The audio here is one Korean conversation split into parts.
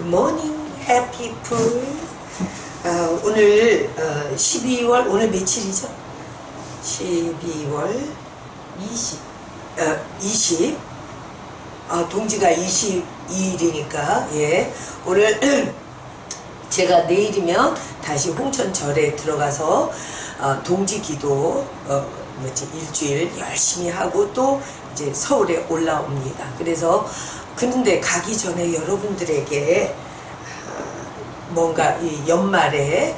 굿모닝 해피풀 어, 오늘 어, 12월 오늘 며칠이죠? 12월 20 어, 20 아, 동지가 22일이니까 예 오늘 제가 내일이면 다시 홍천절에 들어가서 어, 동지기도 어, 뭐지 일주일 열심히 하고 또 이제 서울에 올라옵니다. 그래서 그런데 가기 전에 여러분들에게 아, 뭔가 이 연말에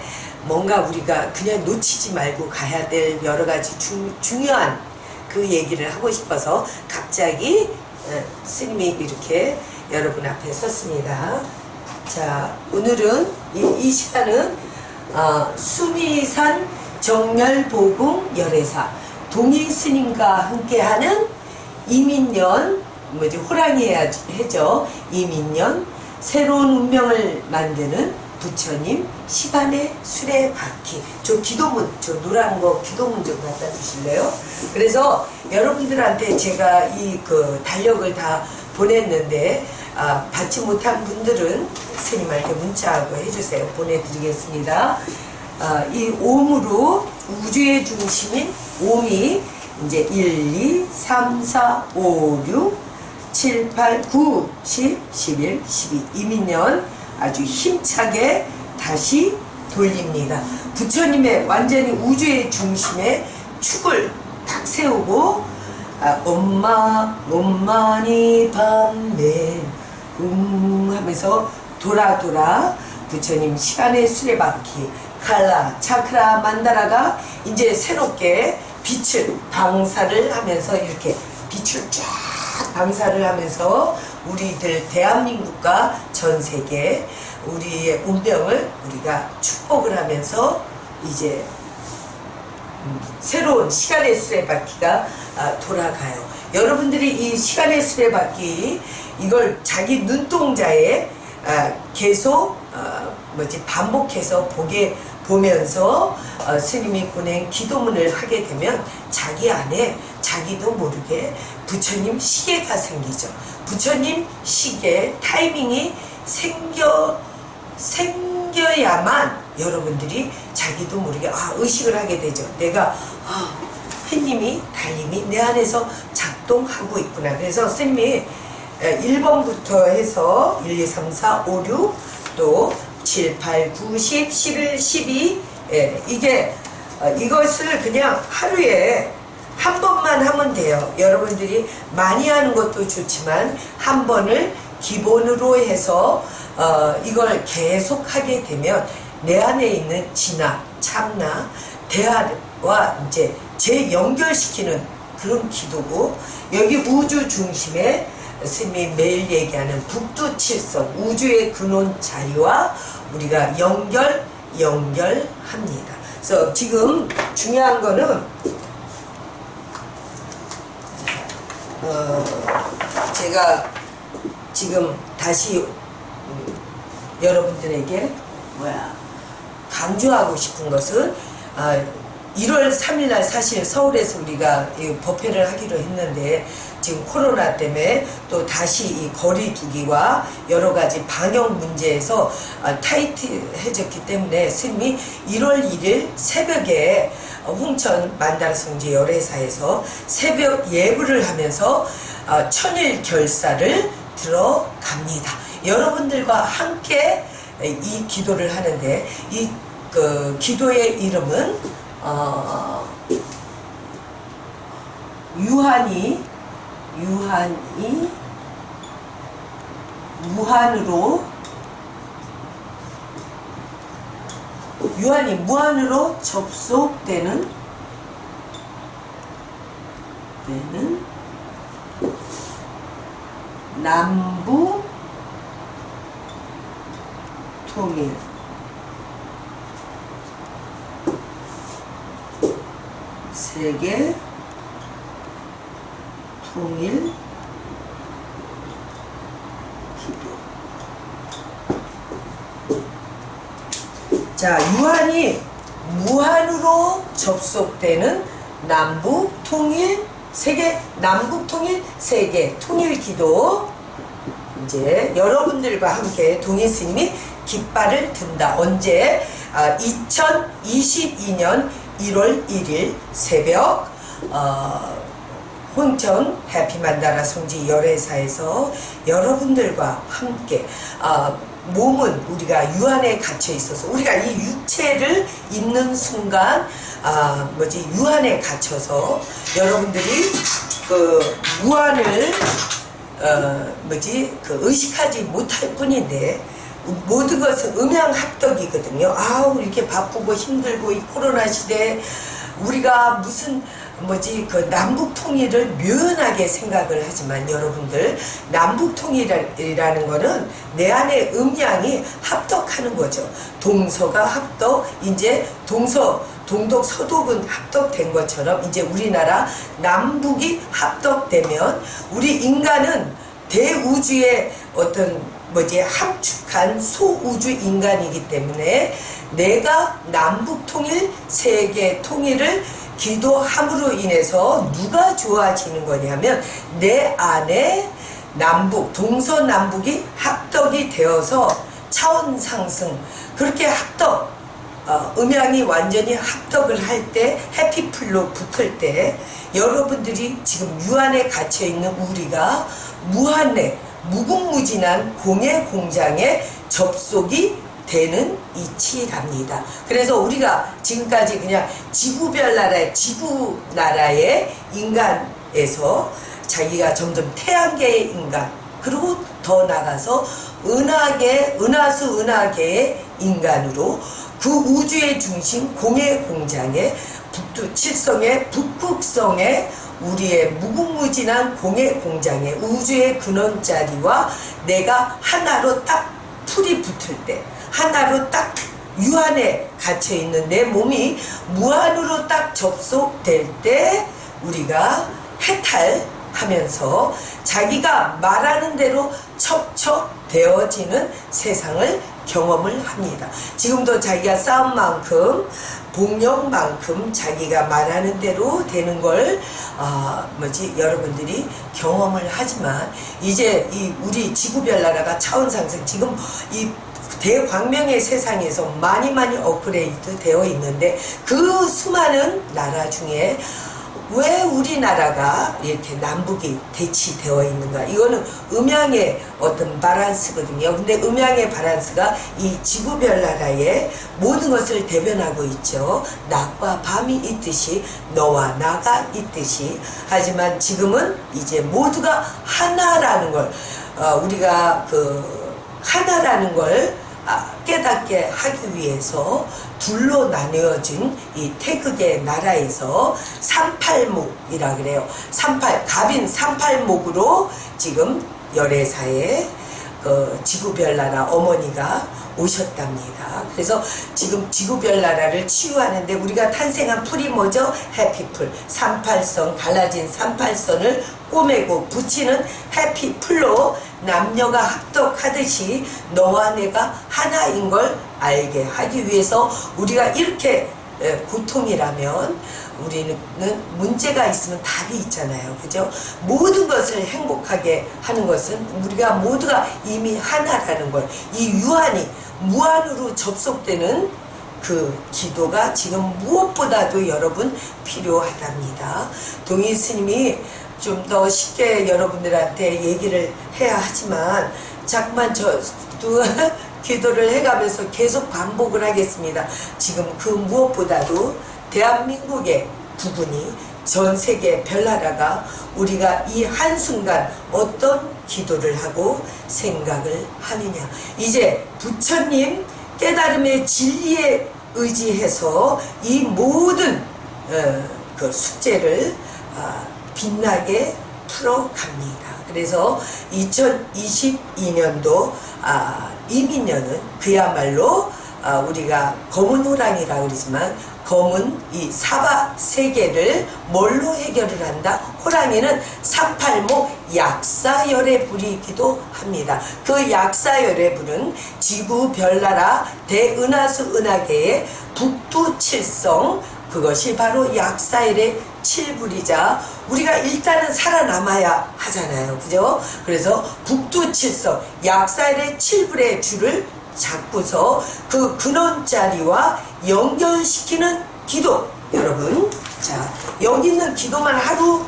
뭔가 우리가 그냥 놓치지 말고 가야 될 여러 가지 중, 중요한 그 얘기를 하고 싶어서 갑자기 어, 스님이 이렇게 여러분 앞에 섰습니다. 자, 오늘은 이, 이 시간은 어, 수미산 정열보궁 열애사 동일 스님과 함께하는 이민년 뭐지 호랑이 해죠. 이민년 새로운 운명을 만드는 부처님 시간의 수레 바퀴 저 기도문 저 노란 거 기도문 좀 갖다 주실래요? 그래서 여러분들한테 제가 이 그 달력을 다 보냈는데 아, 받지 못한 분들은 스님한테 문자하고 해주세요. 보내드리겠습니다. 아, 이 옴으로 우주의 중심인 옴이 이제 1, 2, 3, 4, 5, 6, 7, 8, 9, 10, 11, 12 이민년 아주 힘차게 다시 돌립니다. 부처님의 완전히 우주의 중심에 축을 딱 세우고 아, 엄마 엄마니 밤맨 음 하면서 돌아 돌아 부처님 시간의 수레바퀴 칼라 차크라 만다라가 이제 새롭게 빛을 방사를 하면서 이렇게 빛을 쫙 방사를 하면서 우리들 대한민국과 전 세계 우리의 운명을 우리가 축복을 하면서 이제 음, 새로운 시간의 수레바퀴가 아, 돌아가요. 여러분들이 이 시간의 수레바퀴 이걸 자기 눈동자에 아, 계속 어, 뭐지 반복해서 보게 보면서 어, 스님이 보낸 기도문을 하게 되면 자기 안에 자기도 모르게 부처님 시계가 생기죠. 부처님 시계 타이밍이 생겨 생겨야만 여러분들이 자기도 모르게 아 의식을 하게 되죠. 내가 아 햇님이 달님이 내 안에서 작동하고 있구나. 그래서 스님이 1번부터 해서 1, 2, 3, 4, 5, 6, 또 7, 8, 9, 10, 11, 12 예, 이게 어, 이것을 그냥 하루에 한 번만 하면 돼요. 여러분들이 많이 하는 것도 좋지만 한 번을 기본으로 해서 어, 이걸 계속 하게 되면 내 안에 있는 진화, 참나, 대화와 이제 재연결시키는 그런 기도고 여기 우주 중심에 스님이 매일 얘기하는 북두칠성 우주의 근원 자리와 우리가 연결 연결합니다. 그래서 지금 중요한 거는 어, 제가 지금 다시 음, 여러분들에게 뭐야 강조하고 싶은 것은 아, 1월 3일 날 사실 서울에서 우리가 이 법회를 하기로 했는데 지금 코로나 때문에 또 다시 이 거리 두기와 여러 가지 방역 문제에서 아, 타이트해졌기 때문에 스님이 1월 1일 새벽에 홍천 만다라성지 열애사에서 새벽 예불을 하면서 아, 천일 결사를 들어갑니다. 여러분들과 함께 이 기도를 하는데 이 그 기도의 이름은 어, 유한이 유한이 무한으로 유한이 무한으로 접속되는 되는 남부 통일 세계 통일 기도 자 유한이 무한으로 접속되는 남북 통일 세계 남북 통일 세계 통일 기도 이제 여러분들과 함께 동희 스님이 깃발을 든다. 언제? 아, 2022년 1월 1일 새벽 어, 혼천 해피만다라 성지 열애사에서 여러분들과 함께 아, 몸은 우리가 유한에 갇혀 있어서 우리가 이 육체를 있는 순간 아 뭐지 유한에 갇혀서 여러분들이 그 무한을 어 뭐지 그 의식하지 못할 뿐인데 모든 것은 음양 합덕이거든요. 아우 이렇게 바쁘고 힘들고 이 코로나 시대에 우리가 무슨 뭐지 그 남북 통일을 묘연하게 생각을 하지만 여러분들 남북 통일이라는 거는 내 안에 음양이 합덕하는 거죠. 동서가 합덕 이제 동서 동독 서독은 합덕된 것처럼 이제 우리나라 남북이 합덕되면 우리 인간은 대우주의 어떤 뭐지? 함축한 소우주 인간이기 때문에 내가 남북 통일 세계 통일을 기도함으로 인해서 누가 좋아지는 거냐면 내 안에 남북 동서남북이 합덕이 되어서 차원 상승 그렇게 합덕 어, 음양이 완전히 합덕을 할 때 해피풀로 붙을 때 여러분들이 지금 유한에 갇혀 있는 우리가 무한의 무궁무진한 공예 공장에 접속이 되는 이치랍니다. 그래서 우리가 지금까지 그냥 지구별 나라의 지구 나라의 인간에서 자기가 점점 태양계의 인간 그리고 더 나가서 은하계 은하수 은하계의 인간으로 그 우주의 중심 공예 공장에 북두 칠성의 북극성의 우리의 무궁무진한 공예 공장에 우주의 근원자리와 내가 하나로 딱 풀이 붙을 때 하나로 딱 유한에 갇혀 있는 내 몸이 무한으로 딱 접속될 때 우리가 해탈하면서 자기가 말하는 대로 척척되어지는 세상을 경험을 합니다. 지금도 자기가 싸운 만큼 복력만큼 자기가 말하는 대로 되는 걸 어, 뭐지 여러분들이 경험을 하지만 이제 이 우리 지구별 나라가 차원 상승 지금 이 대광명의 세상에서 많이 많이 업그레이드 되어 있는데 그 수많은 나라 중에 왜 우리나라가 이렇게 남북이 대치되어 있는가? 이거는 음양의 어떤 바란스거든요. 근데 음양의 바란스가 이 지구별 나라의 모든 것을 대변하고 있죠. 낮과 밤이 있듯이 너와 나가 있듯이 하지만 지금은 이제 모두가 하나라는 걸 어, 우리가 그 하나라는 걸 아, 깨닫게 하기 위해서 둘로 나뉘어진 이 태극의 나라에서 삼팔목이라 그래요. 삼팔 갑인 삼팔목으로 지금 열애사에 그 지구별 나라 어머니가 오셨답니다. 그래서 지금 지구별 나라를 치유하는데 우리가 탄생한 풀이 뭐죠? 해피풀. 38선, 갈라진 38선을 꼬매고 붙이는 해피풀로 남녀가 합독하듯이 너와 내가 하나인 걸 알게 하기 위해서 우리가 이렇게 에, 고통이라면 우리는 문제가 있으면 답이 있잖아요. 그죠? 모든 것을 행복하게 하는 것은 우리가 모두가 이미 하나라는 걸, 이 유한이 무한으로 접속되는 그 기도가 지금 무엇보다도 여러분 필요하답니다. 동희 스님이 좀 더 쉽게 여러분들한테 얘기를 해야 하지만 자꾸만 저도 기도를 해가면서 계속 반복을 하겠습니다. 지금 그 무엇보다도 대한민국의 부분이 전 세계 별나라가 우리가 이 한순간 어떤 기도를 하고 생각을 하느냐. 이제 부처님 깨달음의 진리에 의지해서 이 모든 어, 그 숙제를 아, 빛나게 풀어갑니다. 그래서 2022년도 아, 이민년은 그야말로 아, 우리가 검은 호랑이라 그러지만 검은 이 사바 세계를 뭘로 해결을 한다? 호랑이는 삼팔모 약사열의 불이기도 합니다. 그 약사열의 불은 지구 별나라 대은하수 은하계의 북두칠성 그것이 바로 약사열의 칠불이자 우리가 일단은 살아남아야 하잖아요. 그죠? 그래서 북두칠성 약살의 칠불의 줄을 잡고서 그 근원자리와 연결시키는 기도 여러분 자 여기 있는 기도만 하루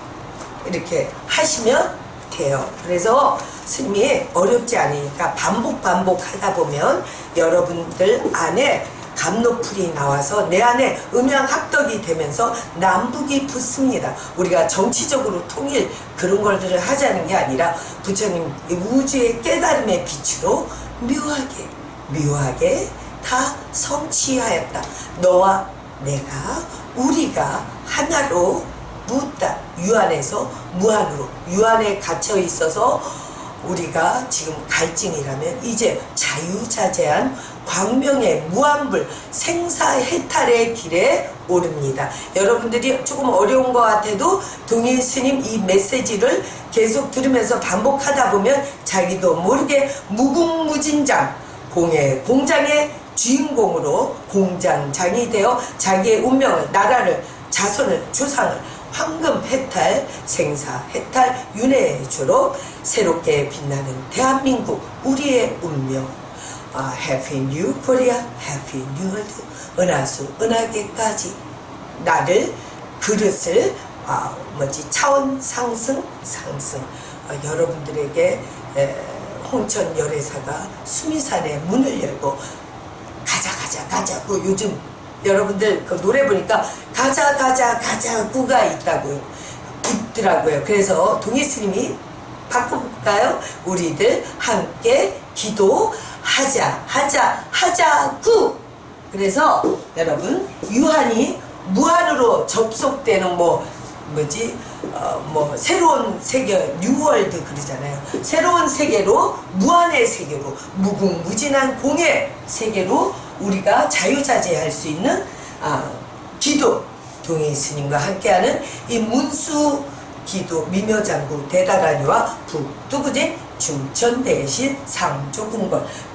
이렇게 하시면 돼요. 그래서 스님이 어렵지 않으니까 반복 반복 하다 보면 여러분들 안에 감로풀이 나와서 내 안에 음양 합덕이 되면서 남북이 붙습니다. 우리가 정치적으로 통일 그런 걸들을 하자는 게 아니라 부처님 이 우주의 깨달음의 빛으로 묘하게 묘하게 다 성취하였다. 너와 내가 우리가 하나로 묻다 유한에서 무한으로 유한에 갇혀 있어서 우리가 지금 갈증이라면 이제 자유자재한 광명의 무한불 생사해탈의 길에 오릅니다. 여러분들이 조금 어려운 것 같아도 동일 스님 이 메시지를 계속 들으면서 반복하다 보면 자기도 모르게 무궁무진장 공의 공장의 주인공으로 공장장이 되어 자기의 운명을 나라를 자손을 조상을 황금 해탈 생사 해탈 윤회주로 새롭게 빛나는 대한민국 우리의 운명 아, Happy New Korea, 은하수 은하계까지. 나를 그릇을 아, 뭐지 차원 상승 상승. 아, 여러분들에게 에, 홍천 열애사가 수미산의 문을 열고 가자 가자 가자고 요즘 여러분들 그 노래 보니까 가자 가자 가자 구가 있다고요. 있더라고요. 그래서 동희 스님이 바꿔볼까요? 우리들 함께 기도 하자 하자 하자구. 그래서 여러분 유한이 무한으로 접속되는 뭐 뭐지? 어 뭐 새로운 세계 뉴월드 그러잖아요. 새로운 세계로 무한의 세계로 무궁무진한 공의 세계로 우리가 자유자재할 수 있는 아 기도 동인 스님과 함께하는 이 문수 기도 미묘장구 대다라니와 북두구진 중천대신 상조궁궐. 저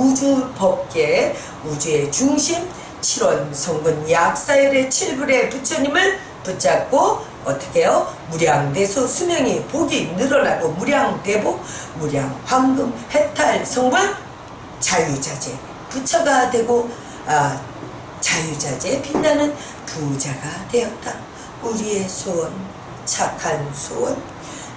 우주 법계 우주의 중심 7원 성근 약사열의 칠불의 부처님을 붙잡고 어떻게 해요? 무량대수 수명이 복이 늘어나고 무량대복 무량 황금 해탈 성불 자유자재 부처가 되고 아, 자유자재 빛나는 부자가 되었다. 우리의 소원 착한 소원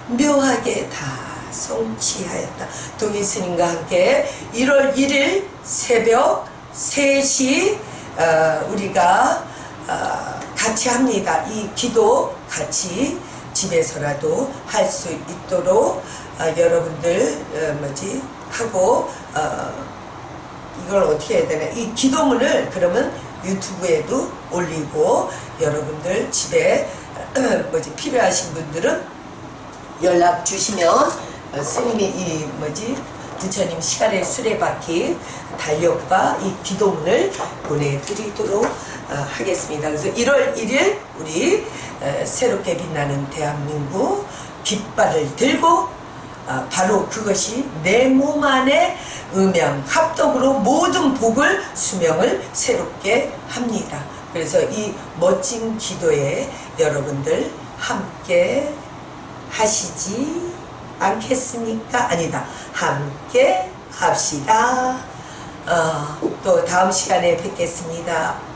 묘하게 다 성취하였다. 동일스님과 함께 1월 1일 새벽 3시 어, 우리가 어, 같이 합니다. 이 기도 같이 집에서라도 할 수 있도록 어, 여러분들 어, 뭐지 하고 어, 이걸 어떻게 해야 되나 이 기도문을 그러면 유튜브에도 올리고 여러분들 집에 뭐지 필요하신 분들은 연락 주시면 어, 스님이 이 뭐지 부처님 시간의 수레바퀴 달력과 이 기도문을 보내드리도록 어, 하겠습니다. 그래서 1월 1일 우리 어, 새롭게 빛나는 대한민국 깃발을 들고 아, 바로 그것이 내 몸 안에 음양 합덕으로 모든 복을 수명을 새롭게 합니다. 그래서 이 멋진 기도에 여러분들 함께 하시지 않겠습니까? 아니다. 함께 합시다. 어, 또 다음 시간에 뵙겠습니다.